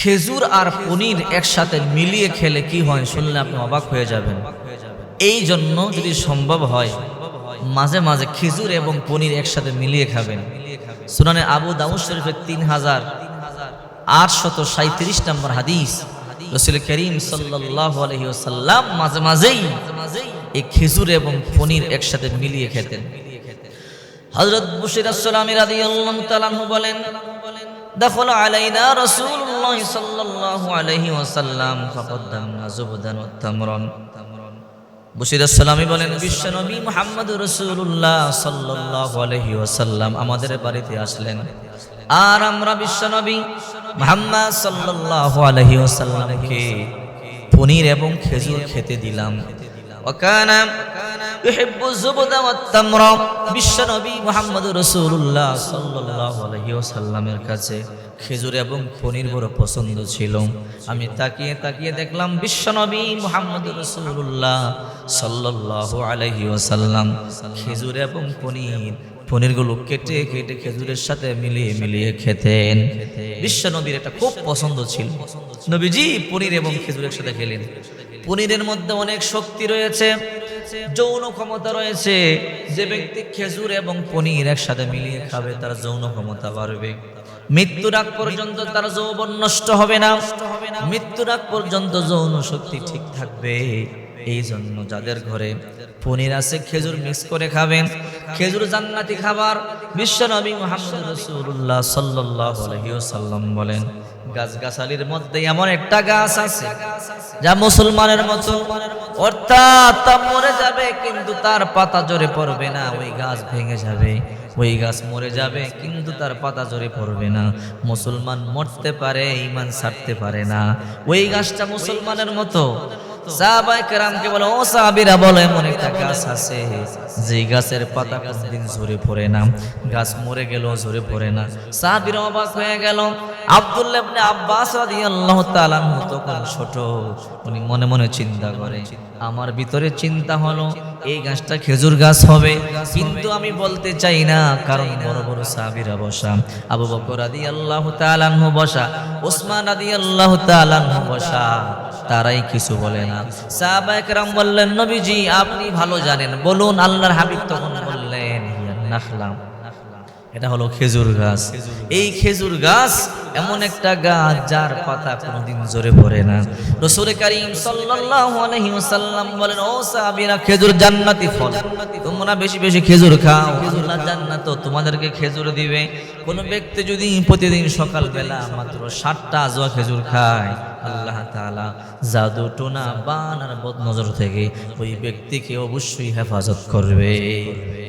খেজুর আর পনির একসাথে মিলিয়ে খেলে কি হয় শুনলে আপনি অবাক হয়ে যাবেন। এই জন্য যদি সম্ভব হয়, মাঝে মাঝে খেজুর এবং পনির একসাথে মিলিয়ে খাবেন। সুনানে আবু দাউদ শরীফের তিন হাজার আটশত সাঁত্রিশ নম্বর হাদিস। রসুল করিম সাল্লাহ আলহি সাল্লাম মাঝে মাঝেই এই খেজুর এবং পনির একসাথে মিলিয়ে খেতেন। হজরত বশির আসসালামী রাদিয়াল্লাহু তাআলা আনহু বলেন دخل علينا رسول الله صلى الله عليه وسلم فقدمنا زبدا والتمرا বশির আসসালামী বলেন বিশ্বনবী মুহাম্মদ রাসূলুল্লাহ সাল্লাল্লাহু আলাইহি ওয়াসাল্লাম আমাদের বাড়িতে আসলেন আর আমরা বিশ্বনবী মুহাম্মদ সাল্লাল্লাহু আলাইহি ওয়াসাল্লামকে পনির এবং খেজুর খেতে দিলাম ওয়াকানা বিশ্বনবী আলাইহি কাছে খেজুর এবং পনির বড় পছন্দ ছিল। আমি তাকিয়ে তাকিয়ে দেখলাম বিশ্বনবী মুহাম্মদ রাসূলুল্লাহ সাল্লাল্লাহু আলাইহি ওয়াসাল্লাম খেজুর এবং পনির, পনিরগুলো কেটে কেটে খেজুরের সাথে মিলিয়ে মিলিয়ে খেতেন। বিশ্বনবীর এটা খুব পছন্দ ছিল। নবীজি পনির এবং খেজুরের সাথে খেলেন। পনিরের মধ্যে অনেক শক্তি রয়েছে। যৌন ক্ষমতা রয়েছে। যে ব্যক্তি খেজুর এবং পনির একসাথে মিলিয়ে খাবে, তার যৌন ক্ষমতা বাড়বে। মৃত্যুর আগ পর্যন্ত তার যৌবন নষ্ট হবে না। মৃত্যুর আগ পর্যন্ত যৌন শক্তি ঠিক থাকবে। এই জন্য যাদের ঘরে পনির আছে, খেজুর মিক্স করে খাবেন। খেজুর জান্নাতি খাবার বিশ্বনবী মোহাম্মদ রসুল্লাহ সাল্লাহ সাল্লাম বলেন। গাছগাছালির মধ্যে এমন একটা গাছ আছে যা মুসলমানের মতো, অর্থাৎ তা মরে যাবে, কিন্তু তার পাতা জোরে পড়বে না, ওই গাছ ভেঙে যাবে, ওই গাছ মরে যাবে, কিন্তু তার পাতা জোরে পড়বে না। মুসলমান মরতে পারে, ইমান ছাড়তে পারে না। ওই গাছটা মুসলমানের মতো সাহাবায়ে কেরামকে বলে, ও সাহাবীরা, বলে, এমন গাছ আছে। যে গাছের পাতা কোনদিন ঝরে পড়ে না। গাছ মরে গেল ঝরে পড়ে না। সাহাবীরা হয়ে গেল। আব্দুল্লাহ ইবনে আব্বাস ছোট। উনি মনে মনে চিন্তা করে, আমার ভিতরে চিন্তা হলো, এই গাছটা খেজুর গাছ হবে। কিন্তু আমি বলতে চাই না, কারণ বড় বড় সাহাবীরা বসা। আবু বকর রাদিয়াল্লাহু তাআলা বসা ওসমান রাদিয়াল্লাহু তাআলা বসা। তারাই কিছু বলে না। সাহাবা একরাম বললেন, নবীজি, আপনি ভালো জানেন। বলুন, আল্লাহর হাবিব তখন বললেন, "হিয়া নাখলাম। এটা হলো খেজুর গাছ। এই খেজুর গাছ এমন একটা গাছ যার পাতা কোনোদিন জোরে পড়ে না। রসুল করিম সাল্লাল্লাহু আলাইহি ওয়াসাল্লাম বলেন, ও সাহাবীরা, খেজুর জান্নাতি ফল। তোমরা বেশি বেশি খেজুর খাও। আল্লাহ জান্নাত তোমাদেরকে খেজুর দিবে। কোন ব্যক্তি যদি প্রতিদিন সকালবেলা মাত্র ষাটটা আজোয়া খেজুর খায় আল্লাহ তাআলা জাদু টোনা বান আর বদ নজর থেকে ওই ব্যক্তিকে অবশ্যই হেফাজত করবে।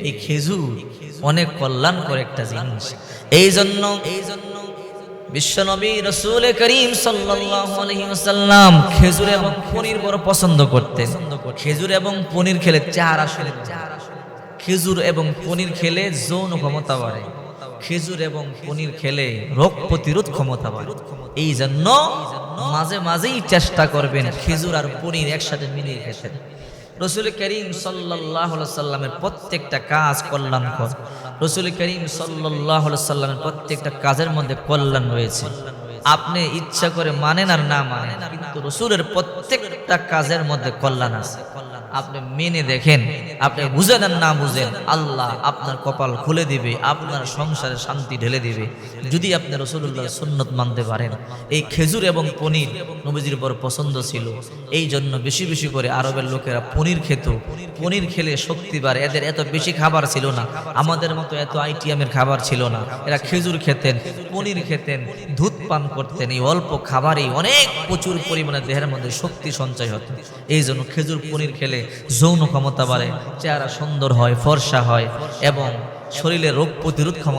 এই খেজুর অনেক কল্যাণকর একটা জিনিস। এই জন্য এই জন্য বিশ্বনবী রসুল করিম আলাইহি খেজুর এবং পনির বড় পছন্দ করতেন। খেজুর এবং পনির খেলে চেহারা শুনে খেজুর এবং পনির খেলে যৌন ক্ষমতা বাড়ে। খেজুর এবং পনির খেলে রোগ প্রতিরোধ ক্ষমতা বাড়ে। এই জন্য মাঝে মাঝেই চেষ্টা করবেন খেজুর আর পনির একসাথে মিলিয়ে খেতে। রসুল করিম সাল্লাহ সাল্লামের প্রত্যেকটা কাজ কল্যাণ কর রসুল করিম সাল্লাহ সাল্লামের প্রত্যেকটা কাজের মধ্যে কল্যাণ রয়েছে। আপনি ইচ্ছা করে মানেন আর না মানেন, কিন্তু রসুলের প্রত্যেকটা কাজের মধ্যে কল্যাণ আছে। আপনি মেনে দেখেন, আপনি বুঝেন আর না বুঝেন, আল্লাহ আপনার কপাল খুলে দিবে, আপনার সংসারে শান্তি ঢেলে দিবে। যদি আপনি রসুল্লাহ সুন্নত মানতে পারেন, এই খেজুর এবং পনির নবীজির বড় পছন্দ ছিল। এই জন্য বেশি বেশি করে আরবের লোকেরা পনির খেত। পনির খেলে শক্তি বাড়ে, এদের এত বেশি খাবার ছিল না, আমাদের মতো এত আইটিএমের খাবার ছিল না। এরা খেজুর খেতেন, পনির খেতেন, দুধ পান করতেন, এই অল্প খাবারেই অনেক প্রচুর পরিমাণে দেহের মধ্যে শক্তি সঞ্চয় হতো। এই জন্য খেজুর, পনির খেলে যৌন ক্ষমতা বাড়ে চেহারা সুন্দর হয় ফর্সা হয় এবং শরীরে রোগ প্রতিরোধ ক্ষমতা